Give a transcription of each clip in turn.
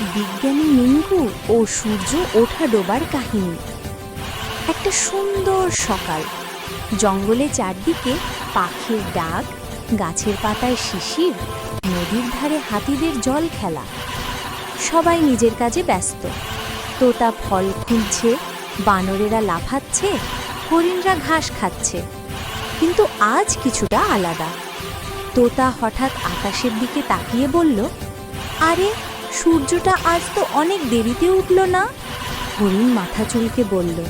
বিজ্ঞানী মিঙ্কু ও সূর্য ওঠা ডোবার কাহিনী। একটা সুন্দর সকাল। জঙ্গলে চারদিকে পাখির ডাক, গাছের পাতায় শিশির, নদীর ধারে হাতিদের জল খেলা। সবাই নিজের কাজে ব্যস্ত। তোতা ফল খুঁজছে, বানরেরা লাফাচ্ছে, হরিণরা ঘাস খাচ্ছে। কিন্তু আজ কিছুটা আলাদা। তোতা হঠাৎ আকাশের দিকে তাকিয়ে বলল, আরে সূর্যটা আজ তো অনেক দেরিতে উঠল না? হরিণ মাথা চুলকে বলল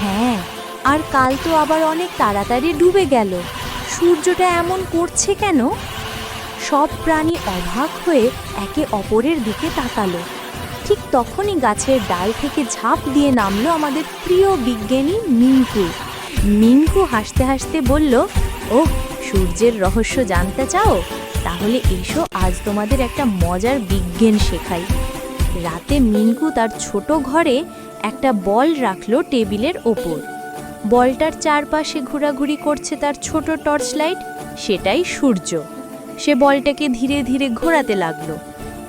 হ্যাঁ আর কাল তো আবার অনেক তাড়াতাড়ি ডুবে গেল। সূর্যটা এমন করছে কেন? সব প্রাণী অবাক হয়ে একে অপরের দিকে তাকালো। ঠিক তখনই গাছের ডাল থেকে ঝাঁপ দিয়ে নামলো আমাদের প্রিয় বিজ্ঞানী মিঙ্কু। মিঙ্কু হাসতে হাসতে বলল, ওহ, সূর্যের রহস্য জানতে চাও? তাহলে এসো, আজ তোমাদের একটা মজার বিজ্ঞান শেখাই। রাতে মিঙ্কু তার ছোট ঘরে একটা বল রাখল টেবিলের ওপর। বলটার চারপাশে ঘোরাঘুরি করছে তার ছোট টর্চ লাইট, সেটাই সূর্য। সে বলটাকে ধীরে ধীরে ঘোরাতে লাগল।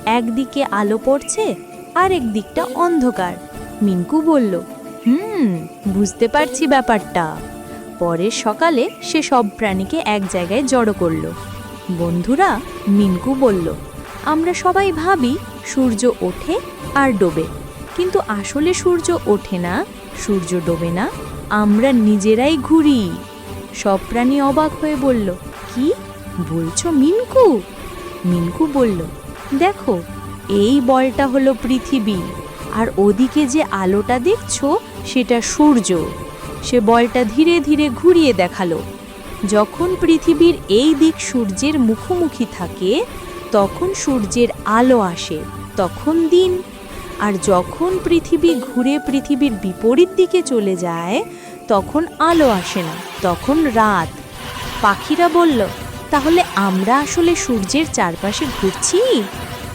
একদিকে আলো পড়ছে আর একদিকটা অন্ধকার। মিঙ্কু বলল, হুম, বুঝতে পারছি ব্যাপারটা। পরের সকালে সে সব প্রাণীকে এক জায়গায় জড়ো করল। বন্ধুরা, মিনকু বলল, আমরা সবাই ভাবি সূর্য ওঠে আর ডোবে। কিন্তু আসলে সূর্য ওঠে না, সূর্য ডোবে না, আমরা নিজেরাই ঘুরি। সব প্রাণী অবাক হয়ে বলল, কি? বলছো মিনকু? মিনকু বলল, দেখো, এই বলটা হলো পৃথিবী, আর ওদিকে যে আলোটা দেখছ সেটা সূর্য। সে বলটা ধীরে ধীরে ঘুরিয়ে দেখাল। যখন পৃথিবীর এই দিক সূর্যের মুখোমুখি থাকে, তখন সূর্যের আলো আসে, তখন দিন। আর যখন পৃথিবী ঘুরে পৃথিবীর বিপরীত দিকে চলে যায়, তখন আলো আসে না, তখন রাত। পাখিরা বলল, তাহলে আমরা আসলে সূর্যের চারপাশে ঘুরছি?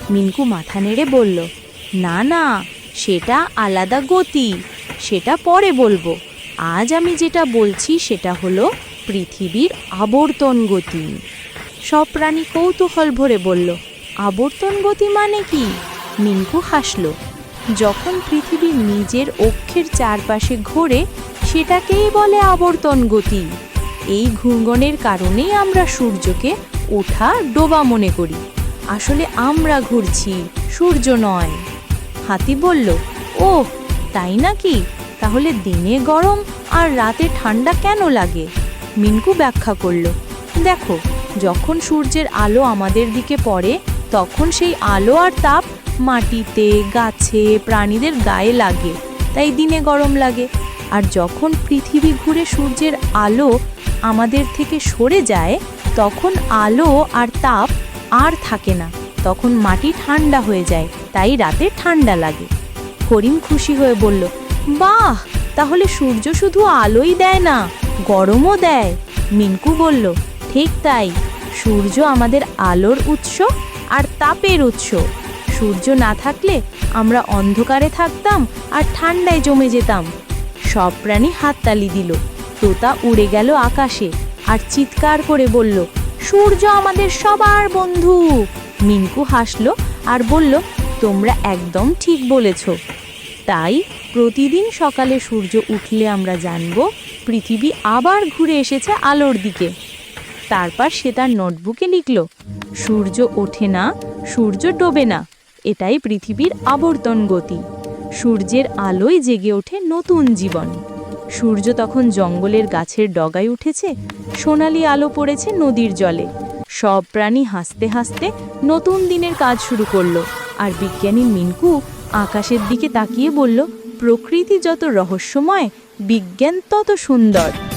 মিঙ্কু মাথা নেড়ে বলল, না না, সেটা আলাদা গতি, সেটা পরে বলব। আজ আমি যেটা বলছি সেটা হলো পৃথিবীর আবর্তন গতি। সব প্রাণী কৌতূহল ভরে বলল, আবর্তন গতি মানে কি? মিঙ্কু হাসল। যখন পৃথিবী নিজের অক্ষের চারপাশে ঘোরে, সেটাকেই বলে আবর্তন গতি। এই ঘূর্ণনের কারণেই আমরা সূর্যকে ওঠা ডোবা মনে করি। আসলে আমরা ঘুরছি, সূর্য নয়। হাতি বলল ও তাই নাকি? তাহলে দিনে গরম আর রাতে ঠান্ডা কেন লাগে? মিনকু ব্যাখ্যা করল, দেখো, যখন সূর্যের আলো আমাদের দিকে পড়ে, তখন সেই আলো আর তাপ মাটিতে, গাছে, প্রাণীদের গায়ে লাগে, তাই দিনে গরম লাগে। আর যখন পৃথিবী ঘুরে সূর্যের আলো আমাদের থেকে সরে যায়, তখন আলো আর তাপ আর থাকে না, তখন মাটি ঠান্ডা হয়ে যায়, তাই রাতে ঠান্ডা লাগে। হরিণ খুশি হয়ে বলল, বাহ! তাহলে সূর্য শুধু আলোই দেয় না। গরমও দেয়। মিনকু বলল, ঠিক তাই। সূর্য আমাদের আলোর উৎস আর তাপের উৎস। সূর্য না থাকলে আমরা অন্ধকারে থাকতাম আর ঠান্ডায় জমে যেতাম। সব প্রাণী হাততালি দিল। তোতা উড়ে গেল আকাশে আর চিৎকার করে বলল, সূর্য আমাদের সবার বন্ধু। মিনকু হাসলো আর বলল, তোমরা একদম ঠিক বলেছ। তাই প্রতিদিন সকালে সূর্য উঠলে আমরা জানব পৃথিবী আবার ঘুরে এসেছে আলোর দিকে। তারপর সে তার নোটবুকে লিখল, সূর্য ওঠে না, সূর্য ডোবে না, এটাই পৃথিবীর আবর্তন গতি। সূর্যের আলোয় জেগে ওঠে নতুন জীবন। সূর্য তখন জঙ্গলের গাছের ডগায় উঠেছে, সোনালি আলো পড়েছে নদীর জলে। সব প্রাণী হাসতে হাসতে নতুন দিনের কাজ শুরু করল, আর বিজ্ঞানী মিনকু আকাশের দিকে তাকিয়ে বলল প্রকৃতি যত রহস্যময় বিজ্ঞান তত সুন্দর।